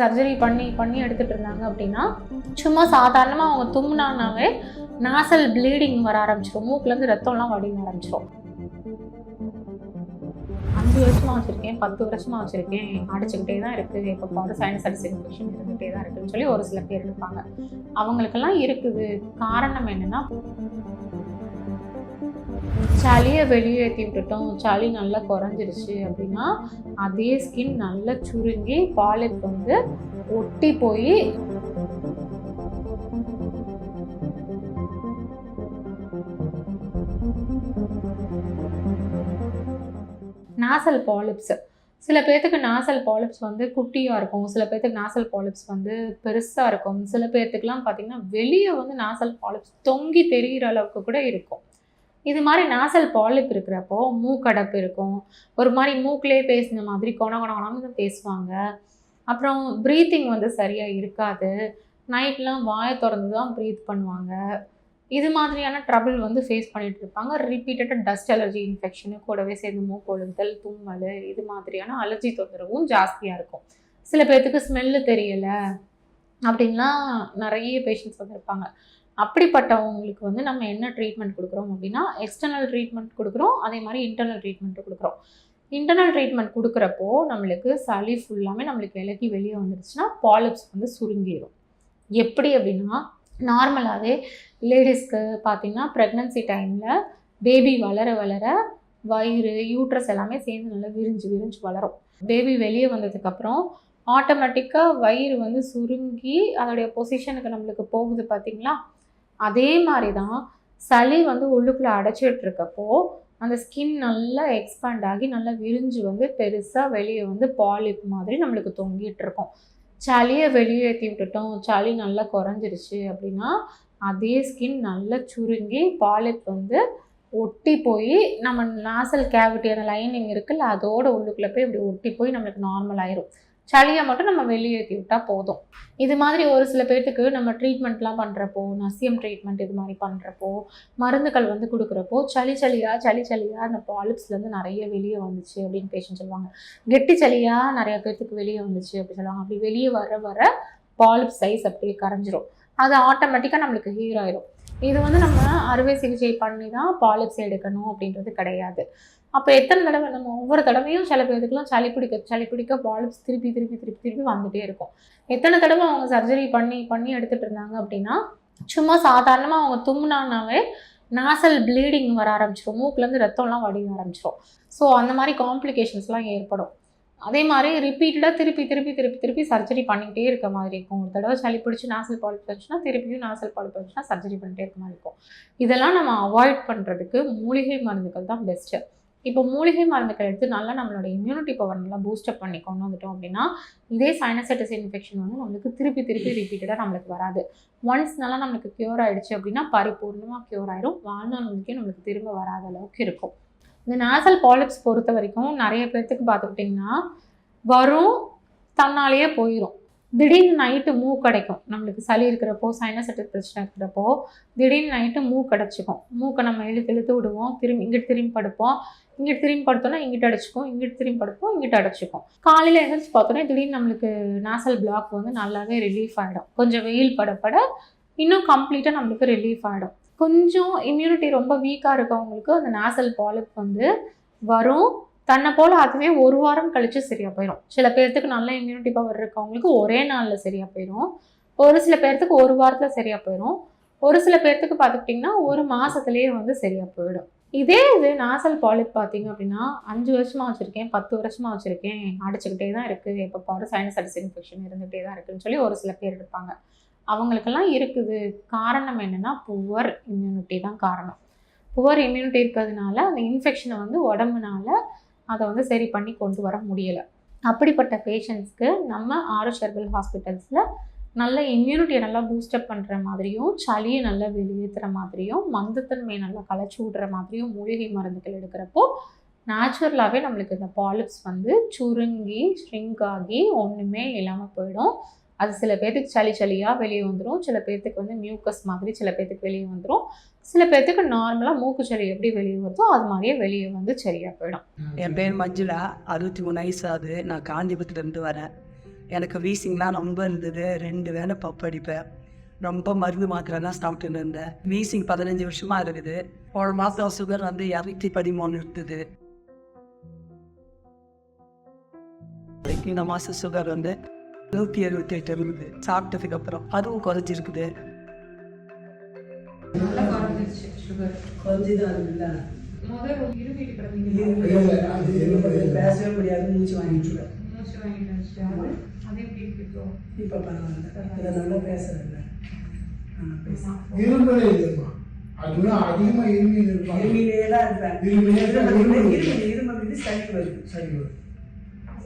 Surgery பண்ணி பண்ணி எடுத்துகிட்டு இருந்தாங்க அப்படின்னா சும்மா சாதாரணமாக அவங்க தும்னானாவே நாசல் ப்ளீடிங் வர ஆரம்பிச்சிடும் மூக்குலேருந்து ரத்தம்லாம் வடிய ஆரம்பிச்சிடும் அஞ்சு வருஷமாக வச்சுருக்கேன் பத்து வருஷமாக வச்சிருக்கேன். அடிச்சுக்கிட்டே தான் இருக்குது இப்போ பாரு சைனஸ் அடிச்சு இன்ஃபெக்ஷன் இருந்துகிட்டே தான் இருக்குதுன்னு சொல்லி ஒரு சில பேர் இருப்பாங்க. அவங்களுக்கெல்லாம் இருக்குது. காரணம் என்னன்னா சளியை வெளியேற்றி விட்டுட்டோம் சளி நல்லா குறைஞ்சிருச்சு அப்படின்னா அதே ஸ்கின் நல்லா சுருங்கி பாலிப் வந்து ஒட்டி போய் நாசல் பாலிப்ஸ் சில பேர்த்துக்கு நாசல் பாலிப்ஸ் வந்து குட்டியாக இருக்கும். சில பேர்த்துக்கு நாசல் பாலிப்ஸ் வந்து பெருசாக இருக்கும். சில பேர்த்துக்குலாம் பார்த்திங்கன்னா வெளியே வந்து நாசல் பாலிப்ஸ் தொங்கி தெரிகிற அளவுக்கு கூட இருக்கும். இது மாதிரி நாசல் பாலிப் இருக்கிறப்போ மூக்கடப்பு இருக்கும். ஒரு மாதிரி மூக்கிலே பேசின மாதிரி கொண கொண பேசுவாங்க. அப்புறம் ப்ரீத்திங் வந்து சரியாக இருக்காது. நைட்லாம் வாயை திறந்து தான் ப்ரீத் பண்ணுவாங்க. இது மாதிரியான ட்ரபிள் வந்து ஃபேஸ் பண்ணிட்டு இருப்பாங்க. ரிப்பீட்டடாக டஸ்ட் அலர்ஜி இன்ஃபெக்ஷனு கூடவே சேர்ந்து மூக்கொழுதல் தும்மல் இது மாதிரியான அலர்ஜி தொந்தரவும் ஜாஸ்தியாக இருக்கும். சில பேர்த்துக்கு ஸ்மெல்லு தெரியலை அப்படின்லாம் நிறைய பேஷண்ட்ஸ் வந்திருப்பாங்க அப்படிப்பட்டவங்களுக்கு வந்து நம்ம என்ன ட்ரீட்மெண்ட் கொடுக்குறோம் அப்படின்னா எக்ஸ்டர்னல் ட்ரீட்மெண்ட் கொடுக்குறோம் அதே மாதிரி இன்டர்னல் ட்ரீட்மெண்ட்டு கொடுக்குறோம். இன்டர்னல் ட்ரீட்மெண்ட் கொடுக்குறப்போ நம்மளுக்கு சளி ஃபுல்லாமே நம்மளுக்கு இலக்கி வெளியே வந்துருச்சுன்னா பாலிப்ஸ் வந்து சுருங்கிடும் எப்படி அப்படின்னா நார்மலாகவே லேடிஸ்க்கு பார்த்திங்கன்னா ப்ரெக்னன்சி டைமில் பேபி வளர வளர வயிறு யூட்ரஸ் எல்லாமே சேர்ந்து நல்லா விரிஞ்சு விரிஞ்சு வளரும். பேபி வெளியே வந்ததுக்கப்புறம் ஆட்டோமேட்டிக்காக வயிறு வந்து சுருங்கி அதோடைய பொசிஷனுக்கு நம்மளுக்கு போகுது பார்த்திங்களா அதே மாதிரி தான் சளி வந்து உள்ளுக்குள்ளே அடைச்சிட்டு இருக்கப்போ அந்த ஸ்கின் நல்லா எக்ஸ்பேண்ட் ஆகி நல்லா விரிஞ்சு வந்து பெருசாக வெளியே வந்து பாலிப் மாதிரி நம்மளுக்கு தொங்கிட்டு இருக்கும் சளியை வெளியேற்றி விட்டுட்டோம் சளி நல்லா குறைஞ்சிருச்சு அப்படின்னா அதே ஸ்கின் நல்லா சுருங்கி பாலிப் வந்து ஒட்டி போய் நம்ம நாசல் கேவிட்டி அந்த லைனிங் இருக்குல்ல அதோட உள்ளுக்குள்ளே போய் இப்படி ஒட்டி போய் நம்மளுக்கு நார்மல் ஆயிரும். சளியை மட்டும் நம்ம வெளியேற்றி விட்டால் போதும். இது மாதிரி ஒரு சில பேர்த்துக்கு நம்ம ட்ரீட்மெண்ட்லாம் பண்ணுறப்போ நசியம் ட்ரீட்மெண்ட் இது மாதிரி பண்ணுறப்போ மருந்துகள் வந்து கொடுக்குறப்போ சளி சளியாக சளி சளியாக அந்த பாலிப்ஸ்லேருந்து நிறைய வெளியே வந்துச்சு அப்படின்னு பேஷண்ட் சொல்லுவாங்க. கெட்டி சளியாக நிறைய பேர்த்துக்கு வெளியே வந்துச்சு அப்படின்னு சொல்லுவாங்க. அப்படி வெளியே வர வர பாலிப் சைஸ் அப்படியே கரைஞ்சிரும். அது ஆட்டோமேட்டிக்காக நம்மளுக்கு ஹீர் ஆயிரும். இது வந்து நம்ம அறுவை சிகிச்சை பண்ணி தான் பாலிப்ஸ் எடுக்கணும் அப்படின்றது கிடையாது. அப்போ எத்தனை தடவை நம்ம ஒவ்வொரு தடவையும் சில பேருக்குலாம் சளி பிடிக்க சளி பிடிக்க பாலிப்ஸ் திருப்பி திருப்பி திருப்பி திருப்பி வந்துட்டே இருக்கும். எத்தனை தடவை அவங்க சர்ஜரி பண்ணி பண்ணி எடுத்துகிட்டு இருந்தாங்க அப்படின்னா சும்மா சாதாரணமாக அவங்க தும்முனானாவே நாசல் ப்ளீடிங் வர ஆரம்பிச்சிடும் மூக்குலேருந்து ரத்தம்லாம் வடிய ஆரம்பிச்சிடும் ஸோ அந்த மாதிரி காம்ப்ளிகேஷன்ஸ்லாம் ஏற்படும். அதே மாதிரி ரிப்பீட்டடாக திருப்பி திருப்பி திருப்பி திருப்பி சர்ஜரி பண்ணிகிட்டே இருக்க மாதிரி இருக்கும். ஒரு தடவை சளி பிடிச்சி நாசல் பாலிப் வச்சுன்னா திருப்பியும் நாசல் பாலிப் வச்சுன்னா சர்ஜரி பண்ணிகிட்டே இருக்க மாதிரி இருக்கும். இதெல்லாம் நம்ம அவாய்ட் பண்ணுறதுக்கு மூலிகை மருந்துகள் தான் பெஸ்ட்டு இப்போ மூலிகை மருந்துகள் எடுத்து நல்லா நம்மளோட இம்யூனிட்டி பவர் நல்லா பூஸ்டப் பண்ணி கொண்டு வந்துட்டோம் அப்படின்னா இதே சைனசைட்டிஸ் இன்ஃபெக்ஷன் வந்து நம்மளுக்கு திருப்பி திருப்பி ரிப்பீட்டடாக நம்மளுக்கு வராது. ஒன்ஸ் நல்லா நம்மளுக்கு க்யூர் ஆகிடுச்சு அப்படின்னா பரிபூர்ணமாக க்யூர் ஆகிடும் வாழ்நாள் முழுக்கே நம்மளுக்கு திரும்ப வராத அளவுக்கு இருக்கும். இந்த நேசல் பாலிப்ஸ் பொறுத்த வரைக்கும் நிறைய பேர்த்துக்கு பார்த்துக்கிட்டிங்கன்னா வரும் தன்னாலேயே போயிடும் திடீர்னு நைட்டு மூ கிடைக்கும். நம்மளுக்கு சளி இருக்கிறப்போ சைனசைட்டிஸ் பிரச்சனை இருக்கிறப்போ திடீர்னு நைட்டு மூக்கடைச்சிக்கும் மூக்கை நம்ம இழுத்து இழுத்து விடுவோம். திரும்பி இங்கிட்டு திரும்பி படுப்போம். இங்கிட்டு திரும்பி படுத்தோன்னா இங்கிட்டு அடைச்சிக்கும். இங்கிட்டு திரும்பி படுப்போம் இங்கிட்டு அடைச்சிக்கும். காலையில் எழுந்திரிச்சு பார்த்தோன்னே திடீர்னு நம்மளுக்கு நாசல் பிளாக் வந்து நல்லாவே ரிலீஃப் ஆகிடும் கொஞ்சம் வெயில் படப்பட இன்னும் கம்ப்ளீட்டாக நம்மளுக்கு ரிலீஃப் ஆகிடும் கொஞ்சம் இம்யூனிட்டி ரொம்ப வீக்காக இருக்கவங்களுக்கு அந்த நாசல் பாலிப் வந்து வரும். தன்னை போல் அதுவே ஒரு வாரம் கழித்து சரியாக போயிடும் சில பேர்த்துக்கு நல்ல இம்யூனிட்டி பவர் இருக்கவங்களுக்கு ஒரே நாளில் சரியாக போயிடும் ஒரு சில பேர்த்துக்கு ஒரு வாரத்தில் சரியாக போயிடும் ஒரு சில பேர்த்துக்கு பார்த்துக்கிட்டிங்கன்னா ஒரு மாதத்துலேயே வந்து சரியாக போயிடும். இதே இது நாசல் பாலிப் பார்த்தீங்க அப்படின்னா அஞ்சு வருஷமாக வச்சுருக்கேன் பத்து வருஷமாக வச்சுருக்கேன். அடிச்சுக்கிட்டே தான் இருக்குது எப்போ பாரு சைனஸ் அடிச்சு இன்ஃபெக்ஷன் இருந்துகிட்டே தான் இருக்குதுன்னு சொல்லி ஒரு சில பேர் இருப்பாங்க அவங்களுக்கெல்லாம் இருக்குது. காரணம் என்னென்னா புவர் இம்யூனிட்டி தான் காரணம். புவர் இம்யூனிட்டி இருக்கிறதுனால அந்த இன்ஃபெக்ஷனை வந்து உடம்புனால அதை வந்து சரி பண்ணி கொண்டு வர முடியலை. அப்படிப்பட்ட பேஷண்ட்ஸ்க்கு நம்ம ஆர்எஸ் ஹெர்பல் ஹாஸ்பிட்டல்ஸில் நல்ல இம்யூனிட்டியை நல்லா பூஸ்டப் பண்ணுற மாதிரியும் சளியை நல்லா வெளியேற்றுற மாதிரியும் மந்தத்தன்மையை நல்லா களைச்சி விடுற மாதிரியும் மூலிகை மருந்துகள் எடுக்கிறப்போ நேச்சுரலாகவே நம்மளுக்கு இந்த பாலிப்ஸ் வந்து சுருங்கி ஸ்ட்ரிங்க் ஆகி ஒன்றுமே இல்லாமல் போயிடும். அது சில பேர்த்துக்கு சளி சளியாக வெளியே வந்துடும் சில பேர்த்துக்கு வந்து மியூக்கஸ் மாதிரி சில பேர்த்துக்கு வெளியே வந்துடும் சில பேர்த்துக்கு நார்மலாக மூக்கு சளி எப்படி வெளியே வருதோ அது மாதிரியே வெளியே வந்து சரியாக போயிடும். என் பேர் மஞ்சுளா. அறுபத்தி மூணு வயசு ஆகுது. நான் காஞ்சிபுரத்துலேருந்து வரேன். எனக்கு வீசிங்லாம் ரொம்ப இருந்தது. ரெண்டு வேலை பப்படிப்பேன் ரொம்ப மருந்து மாத்திரை தான் சாப்பிட்டுன்னு இருந்தேன். வீசிங் பதினஞ்சு வருஷமாக இருக்குது. ஒரு மாதம் சுகர் வந்து இரநூத்தி பதிமூணு இருந்தது. இந்த மாதம் சுகர் வந்து நூற்றி எழுபத்தி எட்டு இருக்குது சாப்பிட்டதுக்கு அப்புறம் அதுவும் குறைஞ்சிருக்குது. பேசவே முடியாது மூச்சு வாங்கிட்டு மூச்சு வாங்கிட்டு இருந்துச்சு அது அது எப்படி இருக்கு இப்போ? பரவாயில்ல. நல்லா பேசுறேன். இரும்பலே இல்லைம்மா. அதுதான் அதிகமா இருமி இருப்பாங்க இருமிலே தான் இருப்பேன். இருமிலே தான் இருமல் இருமல் இருமல் இருமல் இது சளி வருது. சரி வரும்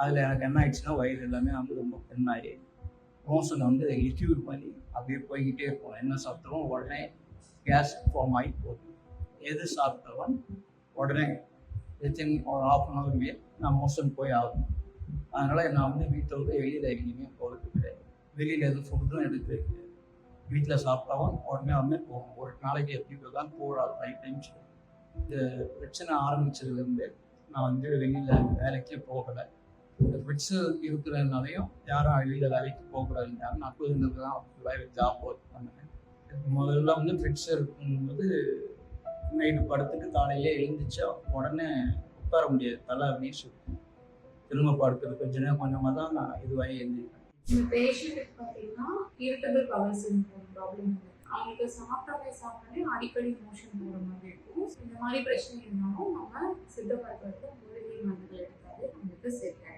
அதில் எனக்கு என்ன ஆயிடுச்சுன்னா வயிறு எல்லாமே வந்து ரொம்ப பெண்ணாகி மோஷன் வந்து லிக்யூட் பண்ணி அப்படியே போய்கிட்டே இருக்கும். என்ன சாப்பிட்டாலும் உடனே கேஸ் ஃபார்ம் ஆகி போகும் எது சாப்பிட்டாலும் உடனே வித்தின் ஒரு ஆஃப் அன் ஹவர்லேயே நான் மோஷன் போய் ஆகணும். அதனால் நான் வந்து வீட்டை விட்டு வெளியில் எங்கேயுமே போகிறது கிடையாது. வெளியில் எதுவும் ஃபுட்டும் எடுக்கிறது கிடையாது. வீட்டில் சாப்பிட்டாவும் உடனே உடனே போகும் ஒரு நாளைக்கு எப்படி தான் போகாது. ஃபைவ் டைம்ஸ் இந்த பிரச்சனை ஆரம்பிச்சதுலேருந்து நான் வந்து வெளியில் வேலைக்கே போகலை. இந்த ஃபிட்ஸு இருக்கிறதுனாலையும் யாரும் வெளியில் வேலைக்கு போகக்கூடாதுன்றாங்க நான் புதுங்கிறது தான் வேலை ஜாப் ஒர்க் பண்ணேன் முதல்ல வந்து ஃபிட்ஸ் இருக்கும்போது நைட்டு படுத்துட்டு காலையிலே எழுந்திரிச்சா உடனே உட்கார முடியாது. தலை அப்படியே சுற்றும் திரும்ப படுக்கிறது கொஞ்ச நேரம் கொஞ்சமாக தான் நான் இதுவாகி எழுந்திருக்கேன் இந்த பேஷண்ட்டுக்கு பார்த்தீங்கன்னா இரிட்டபிள் பவர் சிண்ட்ரோம் ப்ராப்ளம் அவங்களுக்கு சாப்பிட்டாலே சாப்பிட்டாலே அடிக்கடி மோஷன் போகிற மாதிரி இருக்கும். இந்த மாதிரி பிரச்சனை இருந்தாலும் நம்ம சித்த மருத்துவத்தை மூலிகை மருந்துகள் எடுத்தாலே நம்மளுக்கு செட் ஆகிடும்